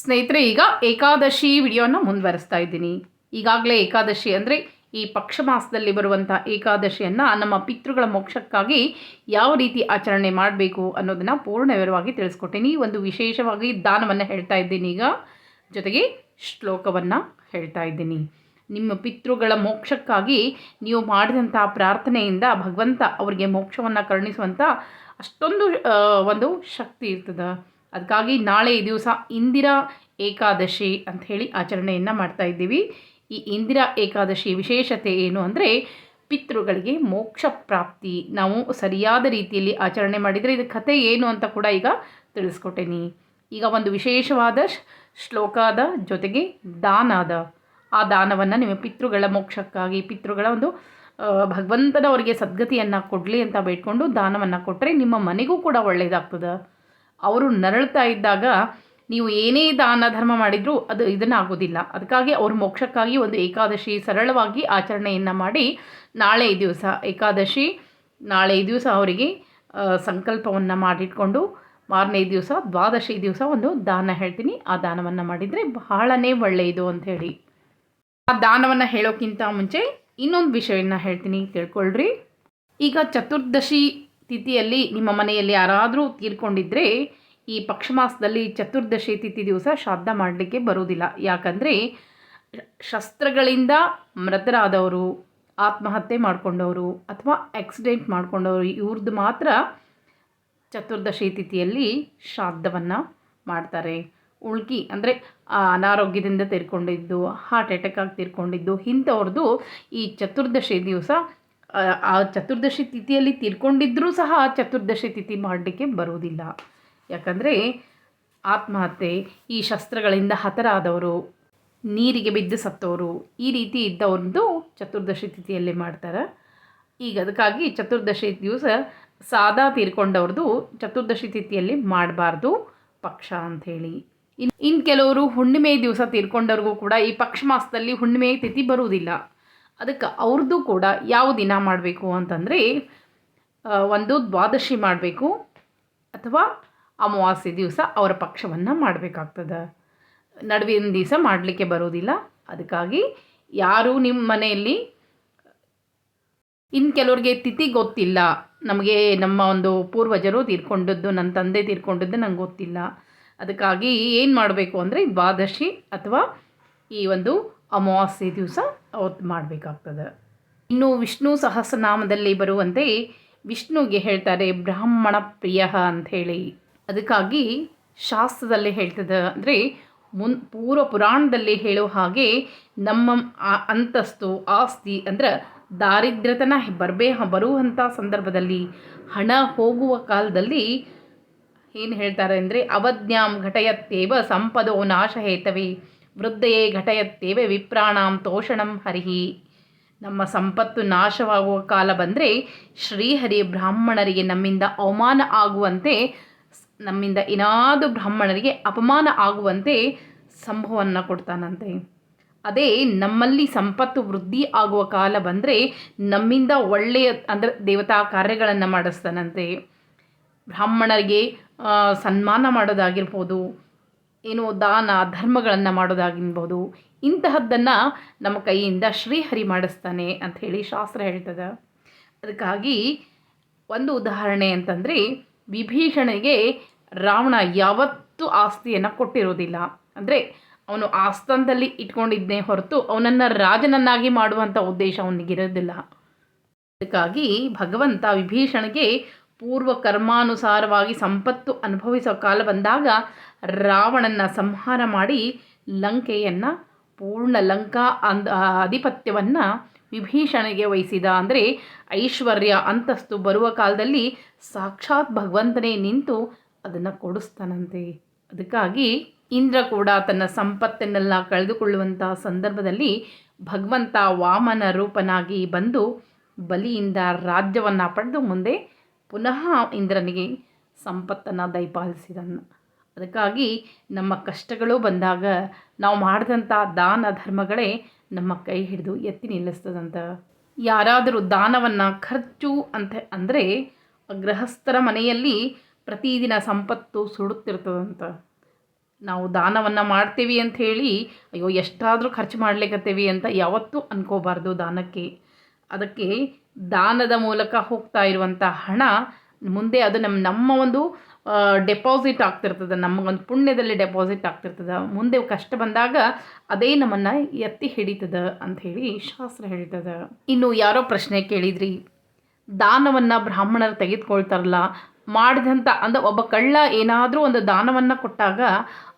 ಸ್ನೇಹಿತರೆ, ಈಗ ಏಕಾದಶಿ ವಿಡಿಯೋನ ಮುಂದುವರಿಸ್ತಾ ಇದ್ದೀನಿ. ಈಗಾಗಲೇ ಏಕಾದಶಿ ಅಂದರೆ ಈ ಪಕ್ಷ ಮಾಸದಲ್ಲಿ ಬರುವಂಥ ಏಕಾದಶಿಯನ್ನು ನಮ್ಮ ಪಿತೃಗಳ ಮೋಕ್ಷಕ್ಕಾಗಿ ಯಾವ ರೀತಿ ಆಚರಣೆ ಮಾಡಬೇಕು ಅನ್ನೋದನ್ನು ಪೂರ್ಣ ವಿವರವಾಗಿ ತಿಳಿಸ್ಕೊಟ್ಟೀನಿ ಒಂದು ವಿಶೇಷವಾಗಿ ದಾನವನ್ನು ಹೇಳ್ತಾ ಇದ್ದೀನಿ ಈಗ. ಜೊತೆಗೆ ಶ್ಲೋಕವನ್ನು ಹೇಳ್ತಾ ಇದ್ದೀನಿ. ನಿಮ್ಮ ಪಿತೃಗಳ ಮೋಕ್ಷಕ್ಕಾಗಿ ನೀವು ಮಾಡಿದಂಥ ಪ್ರಾರ್ಥನೆಯಿಂದ ಭಗವಂತ ಅವರಿಗೆ ಮೋಕ್ಷವನ್ನು ಕರುಣಿಸುವಂಥ ಅಷ್ಟೊಂದು ಒಂದು ಶಕ್ತಿ ಇರ್ತದೆ. ಅದಕ್ಕಾಗಿ ನಾಳೆ ಈ ದಿವಸ ಇಂದಿರಾ ಏಕಾದಶಿ ಅಂತ ಹೇಳಿ ಆಚರಣೆಯನ್ನು ಮಾಡ್ತಾ ಇದ್ದೀವಿ. ಈ ಇಂದಿರಾ ಏಕಾದಶಿ ವಿಶೇಷತೆ ಏನು ಅಂದರೆ ಪಿತೃಗಳಿಗೆ ಮೋಕ್ಷ ಪ್ರಾಪ್ತಿ. ನಾವು ಸರಿಯಾದ ರೀತಿಯಲ್ಲಿ ಆಚರಣೆ ಮಾಡಿದರೆ ಇದು ಕಥೆ ಏನು ಅಂತ ಕೂಡ ಈಗ ತಿಳಿಸ್ಕೊಟ್ಟೇನಿ. ಈಗ ಒಂದು ವಿಶೇಷವಾದ ಶ್ಲೋಕದ ಜೊತೆಗೆ ದಾನದ. ಆ ದಾನವನ್ನು ನಿಮ್ಮ ಪಿತೃಗಳ ಮೋಕ್ಷಕ್ಕಾಗಿ, ಪಿತೃಗಳ ಒಂದು ಭಗವಂತನವರಿಗೆ ಸದ್ಗತಿಯನ್ನು ಕೊಡಲಿ ಅಂತ ಬೇಡ್ಕೊಂಡು ದಾನವನ್ನು ಕೊಟ್ಟರೆ ನಿಮ್ಮ ಮನೆಗೂ ಕೂಡ ಒಳ್ಳೆಯದಾಗ್ತದೆ ಅವರು ನರಳ್ತಾ ಇದ್ದಾಗ ನೀವು ಏನೇ ದಾನ ಧರ್ಮ ಮಾಡಿದರೂ ಅದು ಇದನ್ನು ಆಗೋದಿಲ್ಲ ಅದಕ್ಕಾಗಿ ಅವ್ರ ಮೋಕ್ಷಕ್ಕಾಗಿ ಒಂದು ಏಕಾದಶಿ ಸರಳವಾಗಿ ಆಚರಣೆಯನ್ನು ಮಾಡಿ ನಾಳೆ ದಿವಸ ಏಕಾದಶಿ, ನಾಳೆ ದಿವಸ ಅವರಿಗೆ ಸಂಕಲ್ಪವನ್ನು ಮಾಡಿಟ್ಕೊಂಡು ಮಾರನೇ ದಿವಸ, ದ್ವಾದಶಿ ದಿವಸ ಒಂದು ದಾನ ಹೇಳ್ತೀನಿ. ಆ ದಾನವನ್ನು ಮಾಡಿದರೆ ಬಹಳನೇ ಒಳ್ಳೆಯದು ಅಂಥೇಳಿ ಆ ದಾನವನ್ನು ಹೇಳೋಕ್ಕಿಂತ ಮುಂಚೆ ಇನ್ನೊಂದು ವಿಷಯವನ್ನು ಹೇಳ್ತೀನಿ. ತಿಳ್ಕೊಳ್ರಿ ಈಗ ಚತುರ್ದಶಿ ತಿಥಿಯಲ್ಲಿ ನಿಮ್ಮ ಮನೆಯಲ್ಲಿ ಯಾರಾದರೂ ತೀರ್ಕೊಂಡಿದ್ರೆ ಈ ಪಕ್ಷಮಾಸದಲ್ಲಿ ಚತುರ್ದಶಿ ತಿಥಿ ದಿವಸ ಶ್ರಾದ್ದ ಮಾಡಲಿಕ್ಕೆ ಬರುವುದಿಲ್ಲ. ಯಾಕಂದರೆ ಶಸ್ತ್ರಗಳಿಂದ ಮೃತರಾದವರು, ಆತ್ಮಹತ್ಯೆ ಮಾಡಿಕೊಂಡವರು ಅಥವಾ ಆಕ್ಸಿಡೆಂಟ್ ಮಾಡಿಕೊಂಡವರು ಇವ್ರದ್ದು ಮಾತ್ರ ಚತುರ್ದಶಿ ತಿಥಿಯಲ್ಲಿ ಶ್ರಾದ್ದವನ್ನು ಮಾಡ್ತಾರೆ. ಉಳ್ಕಿ ಅಂದರೆ ಅನಾರೋಗ್ಯದಿಂದ ತೀರ್ಕೊಂಡಿದ್ದು ಹಾರ್ಟ್ ಅಟ್ಯಾಕ್ ಆಗಿ ತೀರ್ಕೊಂಡಿದ್ದು ಇಂಥವ್ರದ್ದು ಈ ಚತುರ್ದಶಿ ದಿವಸ ಆ, ಚತುರ್ದಶಿ ತಿಥಿಯಲ್ಲಿ ತೀರ್ಕೊಂಡಿದ್ದರೂ ಸಹ ಚತುರ್ದಶಿ ತಿಥಿ ಮಾಡಲಿಕ್ಕೆ ಬರುವುದಿಲ್ಲ. ಯಾಕಂದರೆ ಆತ್ಮಹತ್ಯೆ ಈ ಶಸ್ತ್ರಗಳಿಂದ ಹತರಾದವರು ನೀರಿಗೆ ಬಿದ್ದು ಸತ್ತವರು ಈ ರೀತಿ ಇದ್ದವ್ರದ್ದು ಚತುರ್ದಶಿ ತಿಥಿಯಲ್ಲಿ ಮಾಡ್ತಾರೆ. ಈಗ ಅದಕ್ಕಾಗಿ ಚತುರ್ದಶಿ ದಿವಸ ಸಾದಾ ತೀರ್ಕೊಂಡವ್ರದ್ದು ಚತುರ್ದಶಿ ತಿಥಿಯಲ್ಲಿ ಮಾಡಬಾರ್ದು ಪಕ್ಷ ಅಂಥೇಳಿ. ಇನ್ನು ಇನ್ನು ಕೆಲವರು ಹುಣ್ಣಿಮೆ ದಿವಸ ತೀರ್ಕೊಂಡವ್ರಿಗೂ ಕೂಡ ಈ ಪಕ್ಷ ಮಾಸದಲ್ಲಿ ಹುಣ್ಣಿಮೆ ತಿಥಿ ಬರುವುದಿಲ್ಲ. ಅದಕ್ಕೆ ಅವ್ರದ್ದು ಕೂಡ ಯಾವ ದಿನ ಮಾಡಬೇಕು ಅಂತಂದರೆ ಒಂದು ದ್ವಾದಶಿ ಮಾಡಬೇಕು ಅಥವಾ ಅಮಾವಾಸ್ಯೆ ದಿವಸ ಅವರ ಪಕ್ಷವನ್ನು ಮಾಡಬೇಕಾಗ್ತದೆ. ನಡುವಿನ ದಿವಸ ಮಾಡಲಿಕ್ಕೆ ಬರೋದಿಲ್ಲ ಅದಕ್ಕಾಗಿ ಯಾರು ನಿಮ್ಮ ಮನೆಯಲ್ಲಿ ಇನ್ನು ಕೆಲವ್ರಿಗೆ ತಿಥಿ ಗೊತ್ತಿಲ್ಲ. ನಮಗೆ ನಮ್ಮ ಒಂದು ಪೂರ್ವಜರು ತೀರ್ಕೊಂಡದ್ದು, ನನ್ನ ತಂದೆ ತೀರ್ಕೊಂಡದ್ದು ನಂಗೆ ಗೊತ್ತಿಲ್ಲ. ಅದಕ್ಕಾಗಿ ಏನು ಮಾಡಬೇಕು ಅಂದರೆ ದ್ವಾದಶಿ ಅಥವಾ ಈ ಒಂದು ಅಮಾವಾಸ್ಯೆ ದಿವಸ ಅವತ್ತು ಮಾಡಬೇಕಾಗ್ತದೆ. ಇನ್ನು ವಿಷ್ಣು ಸಹಸ್ರನಾಮದಲ್ಲಿ ಬರುವಂತೆ ವಿಷ್ಣುಗೆ ಹೇಳ್ತಾರೆ ಬ್ರಾಹ್ಮಣ ಪ್ರಿಯ ಅಂಥೇಳಿ ಅದಕ್ಕಾಗಿ ಶಾಸ್ತ್ರದಲ್ಲಿ ಹೇಳ್ತದೆ ಅಂದರೆ ಮುನ್ ಪೂರ್ವ ಪುರಾಣದಲ್ಲಿ ಹೇಳೋ ಹಾಗೆ ನಮ್ಮ ಅಂತಸ್ತು ಆಸ್ತಿ ಅಂದ್ರೆ ದಾರಿದ್ರ್ಯತನ ಬರಬೇ ಬರುವಂಥ ಸಂದರ್ಭದಲ್ಲಿ ಹಣ ಹೋಗುವ ಕಾಲದಲ್ಲಿ ಏನು ಹೇಳ್ತಾರೆ ಅಂದರೆ ಅವಜ್ಞಾಂ ಘಟಯತ್ತೇವ ಸಂಪದೋ ನಾಶ ಹೇತವೇ ವೃದ್ಧಯೇ ಘಟಯತ್ತೇವೆ ವಿಪ್ರಾಣಾಂ ತೋಷಣಂ ಹರಿಹಿ. ನಮ್ಮ ಸಂಪತ್ತು ನಾಶವಾಗುವ ಕಾಲ ಬಂದರೆ ಶ್ರೀಹರಿ ಬ್ರಾಹ್ಮಣರಿಗೆ ನಮ್ಮಿಂದ ಅವಮಾನ ಆಗುವಂತೆ, ನಮ್ಮಿಂದ ಏನಾದರೂ ಬ್ರಾಹ್ಮಣರಿಗೆ ಅಪಮಾನ ಆಗುವಂತೆ ಸಂಭವವನ್ನು ಕೊಡ್ತಾನಂತೆ. ಅದೇ ನಮ್ಮಲ್ಲಿ ಸಂಪತ್ತು ವೃದ್ಧಿ ಆಗುವ ಕಾಲ ಬಂದರೆ ನಮ್ಮಿಂದ ಒಳ್ಳೆಯ, ಅಂದರೆ ದೇವತಾ ಕಾರ್ಯಗಳನ್ನು ಮಾಡಿಸ್ತಾನಂತೆ. ಬ್ರಾಹ್ಮಣರಿಗೆ ಸನ್ಮಾನ ಮಾಡೋದಾಗಿರ್ಬೋದು ಏನು ದಾನ ಧರ್ಮಗಳನ್ನು ಮಾಡೋದಾಗಿರ್ಬೋದು ಇಂತಹದ್ದನ್ನು ನಮ್ಮ ಕೈಯಿಂದ ಶ್ರೀಹರಿ ಮಾಡಿಸ್ತಾನೆ ಅಂತ ಹೇಳಿ ಶಾಸ್ತ್ರ ಹೇಳ್ತದೆ. ಅದಕ್ಕಾಗಿ ಒಂದು ಉದಾಹರಣೆ ಅಂತಂದರೆ ವಿಭೀಷಣೆಗೆ ರಾವಣ ಯಾವತ್ತೂ ಆಸ್ತಿಯನ್ನು ಕೊಟ್ಟಿರೋದಿಲ್ಲ. ಅಂದರೆ ಅವನು ಆಸ್ಥಾನದಲ್ಲಿ ಇಟ್ಕೊಂಡಿದ್ದೇ ಹೊರತು ಅವನನ್ನು ರಾಜನನ್ನಾಗಿ ಮಾಡುವಂಥ ಉದ್ದೇಶ ಅವನಿಗಿರೋದಿಲ್ಲ. ಅದಕ್ಕಾಗಿ ಭಗವಂತ ವಿಭೀಷಣಿಗೆ ಪೂರ್ವ ಕರ್ಮಾನುಸಾರವಾಗಿ ಸಂಪತ್ತು ಅನುಭವಿಸೋ ಕಾಲ ಬಂದಾಗ ರಾವಣನ ಸಂಹಾರ ಮಾಡಿ ಲಂಕೆಯನ್ನು, ಪೂರ್ಣ ಲಂಕಾ ಅಂದ ಆಧಿಪತ್ಯವನ್ನು ವಿಭೀಷಣೆಗೆ ವಹಿಸಿದ. ಅಂದರೆ ಐಶ್ವರ್ಯ ಅಂತಸ್ತು ಬರುವ ಕಾಲದಲ್ಲಿ ಸಾಕ್ಷಾತ್ ಭಗವಂತನೇ ನಿಂತು ಅದನ್ನು ಕೊಡಿಸ್ತಾನಂತೆ. ಅದಕ್ಕಾಗಿ ಇಂದ್ರ ಕೂಡ ತನ್ನ ಸಂಪತ್ತನ್ನೆಲ್ಲ ಕಳೆದುಕೊಳ್ಳುವಂಥ ಸಂದರ್ಭದಲ್ಲಿ ಭಗವಂತ ವಾಮನ ರೂಪನಾಗಿ ಬಂದು ಬಲಿಯಿಂದ ರಾಜ್ಯವನ್ನು ಪಡೆದು ಮುಂದೆ ಪುನಃ ಇಂದ್ರನಿಗೆ ಸಂಪತ್ತನ್ನು ದಯಪಾಲಿಸಿದನು. ಅದಕ್ಕಾಗಿ ನಮ್ಮ ಕಷ್ಟಗಳು ಬಂದಾಗ ನಾವು ಮಾಡಿದಂಥ ದಾನ ಧರ್ಮಗಳೇ ನಮ್ಮ ಕೈ ಹಿಡಿದು ಎತ್ತಿ ನಿಲ್ಲಿಸ್ತದಂತ. ಯಾರಾದರೂ ದಾನವನ್ನು ಖರ್ಚು ಅಂತ ಅಂದರೆ ಗೃಹಸ್ಥರ ಮನೆಯಲ್ಲಿ ಪ್ರತಿದಿನ ಸಂಪತ್ತು ಸುಡುತ್ತಿರ್ತದಂತ. ನಾವು ದಾನವನ್ನು ಮಾಡ್ತೀವಿ ಅಂತ ಹೇಳಿ, ಅಯ್ಯೋ ಎಷ್ಟಾದರೂ ಖರ್ಚು ಮಾಡ್ಲಿಕ್ಕತ್ತೀವಿ ಅಂತ ಯಾವತ್ತೂ ಅನ್ಕೋಬಾರ್ದು ದಾನಕ್ಕೆ. ಅದಕ್ಕೆ ದಾನದ ಮೂಲಕ ಹೋಗ್ತಾ ಇರುವಂಥ ಹಣ, ಮುಂದೆ ಅದು ನಮ್ಮ ನಮ್ಮ ಒಂದು ಡೆಪಾಸಿಟ್ ಆಗ್ತಿರ್ತದೆ, ನಮಗೊಂದು ಪುಣ್ಯದಲ್ಲಿ ಡೆಪಾಸಿಟ್ ಆಗ್ತಿರ್ತದೆ. ಮುಂದೆ ಕಷ್ಟ ಬಂದಾಗ ಅದೇ ನಮ್ಮನ್ನು ಎತ್ತಿ ಹಿಡಿತದ ಅಂತ ಹೇಳಿ ಶಾಸ್ತ್ರ ಹೇಳ್ತದೆ. ಇನ್ನು ಯಾರೋ ಪ್ರಶ್ನೆ ಕೇಳಿದ್ರಿ, ದಾನವನ್ನು ಬ್ರಾಹ್ಮಣರು ತೆಗೆದುಕೊಳ್ತಾರಲ್ಲ ಮಾಡಿದಂಥ ಅಂದರೆ ಒಬ್ಬ ಕಳ್ಳ ಏನಾದರೂ ಒಂದು ದಾನವನ್ನು ಕೊಟ್ಟಾಗ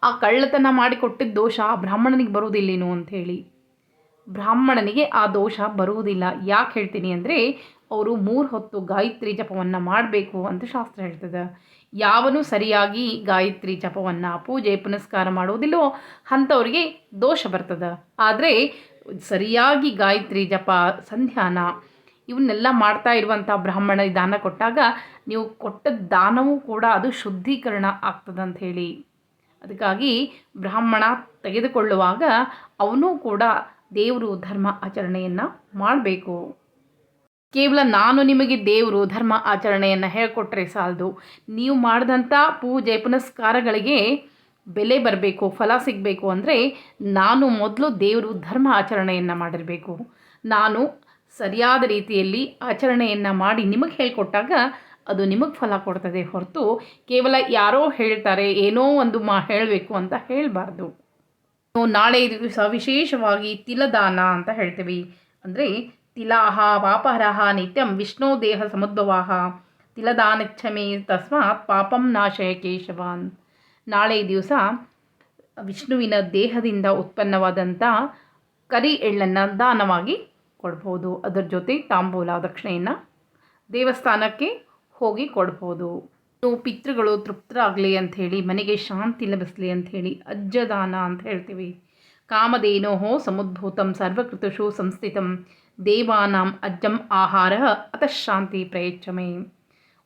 ಆ ಕಳ್ಳತನ ಮಾಡಿ ಕೊಟ್ಟಿದ್ದ ದೋಷ ಆ ಬ್ರಾಹ್ಮಣನಿಗೆ ಬರುವುದಿಲ್ಲೇನು ಅಂಥೇಳಿ ಬ್ರಾಹ್ಮಣನಿಗೆ ಆ ದೋಷ ಬರುವುದಿಲ್ಲ. ಯಾಕೆ ಹೇಳ್ತೀನಿ ಅಂದರೆ, ಅವರು ಮೂರು ಹೊತ್ತು ಗಾಯತ್ರಿ ಜಪವನ್ನು ಮಾಡಬೇಕು ಅಂತ ಶಾಸ್ತ್ರ ಹೇಳ್ತದೆ. ಯಾವನು ಸರಿಯಾಗಿ ಗಾಯತ್ರಿ ಜಪವನ್ನು, ಪೂಜೆ, ಪುನಸ್ಕಾರ ಮಾಡುವುದಿಲ್ಲವೋ ಅಂಥವ್ರಿಗೆ ದೋಷ ಬರ್ತದೆ. ಆದರೆ, ಸರಿಯಾಗಿ ಗಾಯತ್ರಿ ಜಪ, ಸಂಧ್ಯಾನ, ಇವನ್ನೆಲ್ಲ ಮಾಡ್ತಾ ಇರುವಂಥ ಬ್ರಾಹ್ಮಣ ದಾನ ಕೊಟ್ಟಾಗ ನೀವು ಕೊಟ್ಟ ದಾನವೂ ಕೂಡ ಅದು ಶುದ್ಧೀಕರಣ ಆಗ್ತದೆ ಅಂತ ಹೇಳಿ. ಅದಕ್ಕಾಗಿ ಬ್ರಾಹ್ಮಣ ತೆಗೆದುಕೊಳ್ಳುವಾಗ ಅವನು ಕೂಡ ದೇವರು ಧರ್ಮ ಆಚರಣೆಯನ್ನು ಮಾಡಬೇಕು. ಕೇವಲ ನಾನು ನಿಮಗೆ ದೇವರು ಧರ್ಮ ಆಚರಣೆಯನ್ನು ಹೇಳಿಕೊಟ್ರೆ ಸಾಲದು. ನೀವು ಮಾಡಿದಂಥ ಪೂಜೆ ಪುನಸ್ಕಾರಗಳಿಗೆ ಬೆಲೆ ಬರಬೇಕು, ಫಲ ಸಿಗಬೇಕು ಅಂದರೆ ನಾನು ಮೊದಲು ದೇವರು ಧರ್ಮ ಆಚರಣೆಯನ್ನು ಮಾಡಿರಬೇಕು. ನಾನು ಸರಿಯಾದ ರೀತಿಯಲ್ಲಿ ಆಚರಣೆಯನ್ನು ಮಾಡಿ ನಿಮಗೆ ಹೇಳಿಕೊಟ್ಟಾಗ ಅದು ನಿಮಗೆ ಫಲ ಕೊಡ್ತದೆ ಹೊರತು ಕೇವಲ ಯಾರೋ ಹೇಳ್ತಾರೆ, ಏನೋ ಒಂದು ಮಾ ಹೇಳಬೇಕು ಅಂತ ಹೇಳಬಾರ್ದು. ನಾಳೆ ದಿವಸ ವಿಶೇಷವಾಗಿ ತಿಲದಾನ ಅಂತ ಹೇಳ್ತೀವಿ. ಅಂದರೆ ತಿಲಾಹ ವಾಪಹರಹ ನಿತ್ಯಂ ವಿಷ್ಣು ದೇಹ ಸಮದ್ಭವಾಹ. ತಿಲದಾನಚ್ಛಮೆ ತಸ್ಮಾತ್ ಪಾಪಂ ನಾಶಯ ಕೇಶವಾನ್. ನಾಳೆ ದಿವಸ ವಿಷ್ಣುವಿನ ದೇಹದಿಂದ ಉತ್ಪನ್ನವಾದಂಥ ಕರಿ ಎಳ್ಳನ್ನು ದಾನವಾಗಿ ಕೊಡ್ಬೋದು. ಅದರ ಜೊತೆ ತಾಂಬೂಲ ದಕ್ಷಿಣೆಯನ್ನು ದೇವಸ್ಥಾನಕ್ಕೆ ಹೋಗಿ ಕೊಡ್ಬೋದು. ಪಿತೃಗಳು ತೃಪ್ತರಾಗಲಿ ಹೇಳಿ, ಮನೆಗೆ ಶಾಂತಿ ಲಭಿಸಲಿ ಅಂಥೇಳಿ ಅಜ್ಜದಾನ ಅಂತ ಹೇಳ್ತೀವಿ. ಕಾಮಧೇನೋಹೋ ಸಮುದ್ಭೂತಂ ಸರ್ವಕೃತುಷು ಸಂಸ್ಥಿತಂ ದೇವಾನಾಂ ಅಜ್ಜಂ ಆಹಾರ ಶಾಂತಿ ಪ್ರಯಚ್ಛಮೆ.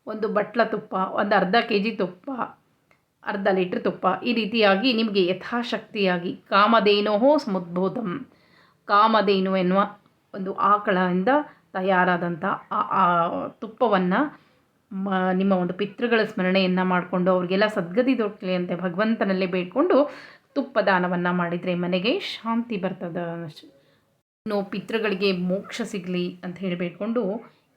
ಒಂದು ಬಟ್ಲ ತುಪ್ಪ, ಒಂದು ಅರ್ಧ ಕೆ ಜಿ ತುಪ್ಪ, ಅರ್ಧ ಲೀಟ್ರ್ ತುಪ್ಪ ಈ ರೀತಿಯಾಗಿ ನಿಮಗೆ ಯಥಾಶಕ್ತಿಯಾಗಿ ಕಾಮಧೇನೋಹೋ ಸಮುದ್ಭೂತಂ. ಕಾಮಧೇನು ಎನ್ನುವ ಒಂದು ಆಕಳದಿಂದ ತಯಾರಾದಂಥ ಆ ತುಪ್ಪವನ್ನು ಮ, ನಿಮ್ಮ ಒಂದು ಪಿತೃಗಳ ಸ್ಮರಣೆಯನ್ನು ಮಾಡಿಕೊಂಡು ಅವ್ರಿಗೆಲ್ಲ ಸದ್ಗತಿ ದೊರಕಲಿ ಅಂತ ಭಗವಂತನಲ್ಲೇ ಬೇಡಿಕೊಂಡು ತುಪ್ಪ ದಾನವನ್ನು ಮಾಡಿದರೆ ಮನೆಗೆ ಶಾಂತಿ ಬರ್ತದೆ ಇನ್ನು ಪಿತೃಗಳಿಗೆ ಮೋಕ್ಷ ಸಿಗಲಿ ಅಂತ ಹೇಳಿ ಬೇಡಿಕೊಂಡು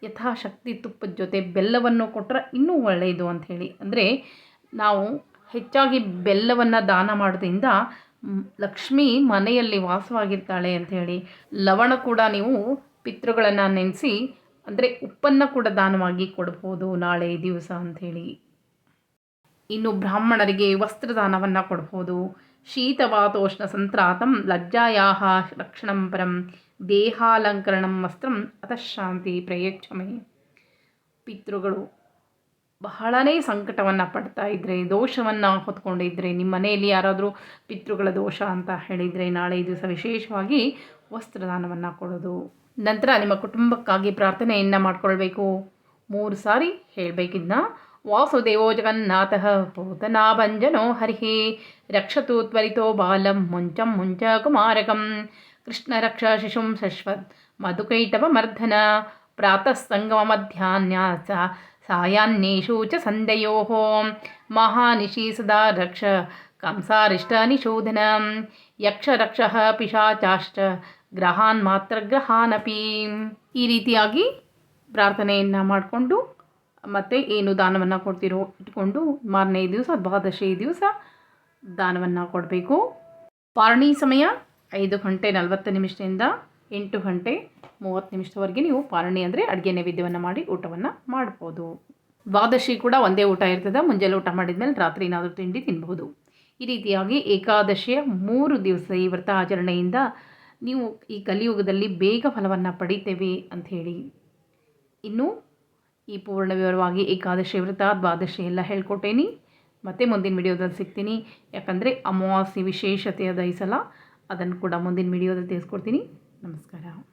ಯಥಾಶಕ್ತಿ ತುಪ್ಪದ ಜೊತೆ ಬೆಲ್ಲವನ್ನು ಕೊಟ್ಟರೆ ಇನ್ನೂ ಒಳ್ಳೆಯದು ಅಂಥೇಳಿ ಅಂದರೆ ನಾವು ಹೆಚ್ಚಾಗಿ ಬೆಲ್ಲವನ್ನು ದಾನ ಮಾಡೋದ್ರಿಂದ ಲಕ್ಷ್ಮಿ ಮನೆಯಲ್ಲಿ ವಾಸವಾಗಿರ್ತಾಳೆ ಅಂಥೇಳಿ ಲವಣ ಕೂಡ ನೀವು ಪಿತೃಗಳನ್ನು ನೆನೆಸಿ ಅಂದರೆ ಉಪ್ಪನ್ನು ಕೂಡ ದಾನವಾಗಿ ಕೊಡ್ಬೋದು ನಾಳೆ ದಿವಸ ಅಂಥೇಳಿ. ಇನ್ನು ಬ್ರಾಹ್ಮಣರಿಗೆ ವಸ್ತ್ರದಾನವನ್ನು ಕೊಡ್ಬೋದು. ಶೀತವಾತೋಷ್ಣ ಸಂತ್ರಾತಂ ಲಜ್ಜಾಯಾಹ ರಕ್ಷಣಂ ಪರಂ ದೇಹಾಲಂಕರಣಂ ವಸ್ತ್ರಂ ಅತಃಶಾಂತಿ ಪ್ರಯಚ್ಛಮೆ. ಪಿತೃಗಳು, ಬಹಳನೇ ಸಂಕಟವನ್ನು ಪಡ್ತಾ ಇದ್ದರೆ ದೋಷವನ್ನು ಹೊತ್ಕೊಂಡಿದ್ದರೆ ನಿಮ್ಮ ಮನೆಯಲ್ಲಿ ಯಾರಾದರೂ ಪಿತೃಗಳ ದೋಷ ಅಂತ ಹೇಳಿದರೆ ನಾಳೆ ದಿವಸ ವಿಶೇಷವಾಗಿ ವಸ್ತ್ರದಾನವನ್ನು ಕೊಡೋದು. ನಂತರ ನಿಮ್ಮ ಕುಟುಂಬಕ್ಕಾಗಿ ಪ್ರಾರ್ಥನೆಯನ್ನು ಮಾಡಿಕೊಳ್ಬೇಕು. ಮೂರು ಸಾರಿ ಹೇಳಬೇಕಿದ್ನ ವಾಸುದೇವೋ ಜಗನ್ನಾಥಃ, ಭೂತನಾಭಂಜನೋ ಹರಿಹಿ, ರಕ್ಷತು ತ್ವರಿತೋ ಬಾಲಂ ಮುಂಚಂ ಮುಂಚ ಕುಮಾರಕಂ, ಕೃಷ್ಣ ರಕ್ಷ ಶಿಶುಂ ಶಶ್ವತ್ ಮಧುಕೈಟವಮರ್ಧನ ಪ್ರಾತಃ ಸಂಗಮ ಮಧ್ಯಾಹ್ನ ಸಾಯಾನ್ನೇಷು ಚ ಸಂಧೆಯೋ ಮಹಾನಿಶಿ ಸದಾ ರಕ್ಷ ಕಂಸಾರಿಷ್ಟನಿಶೋಧನ ಯಕ್ಷ ರಕ್ಷ ಪಿಶಾಚಾಶ್ಚ ಗ್ರಹಾನ್ ಮಾತ್ರ ಗ್ರಹಾನಪಿ. ಈ ರೀತಿಯಾಗಿ ಪ್ರಾರ್ಥನೆಯನ್ನು ಮಾಡಿಕೊಂಡು, ಮತ್ತು ಏನು ದಾನವನ್ನು ಕೊಡ್ತಿರೋ, ಇಟ್ಕೊಂಡು ಮಾರನೇ ದಿವಸ, ದ್ವಾದಶಿ ದಿವಸ ದಾನವನ್ನು ಕೊಡಬೇಕು. ಪಾರಣಿ ಸಮಯ ಐದು ಗಂಟೆ ನಲವತ್ತು ನಿಮಿಷದಿಂದ ಎಂಟು ಗಂಟೆ ಮೂವತ್ತು ನಿಮಿಷದವರೆಗೆ ನೀವು ಪಾರಣಿ ಅಂದರೆ ಅಡುಗೆ ನೈವೇದ್ಯವನ್ನು ಮಾಡಿ, ಊಟವನ್ನು ಮಾಡ್ಬೋದು. ದ್ವಾದಶಿ ಕೂಡ ಒಂದೇ ಊಟ ಇರ್ತದೆ, ಮುಂಜಾನೆ ಊಟ ಮಾಡಿದ ಮೇಲೆ ರಾತ್ರಿ ಏನಾದರೂ ತಿಂಡಿ ತಿನ್ಬೋದು ಈ ರೀತಿಯಾಗಿ ಏಕಾದಶಿಯ ಮೂರು ದಿವಸ ಈ ವ್ರತ ಆಚರಣೆಯಿಂದ ನೀವು ಈ ಕಲಿಯುಗದಲ್ಲಿ ಬೇಗ ಫಲವನ್ನು ಪಡಿತೇವೆ ಅಂಥೇಳಿ ಇನ್ನು ಈ ಪೂರ್ಣ ವಿವರವಾಗಿ ಏಕಾದಶಿ ವ್ರತ, ದ್ವಾದಶಿ ಎಲ್ಲ ಹೇಳ್ಕೊಟ್ಟೇನಿ. ಮತ್ತೆ ಮುಂದಿನ ವಿಡಿಯೋದಲ್ಲಿ ಸಿಗ್ತೀನಿ. ಯಾಕಂದರೆ ಅಮಾವಾಸ್ಯೆ ಅದ ಈ ಸಲ ಅದನ್ನು ಕೂಡ ಮುಂದಿನ ವಿಡಿಯೋದಲ್ಲಿ ತಿಳಿಸ್ಕೊಡ್ತೀನಿ. ನಮಸ್ಕಾರ.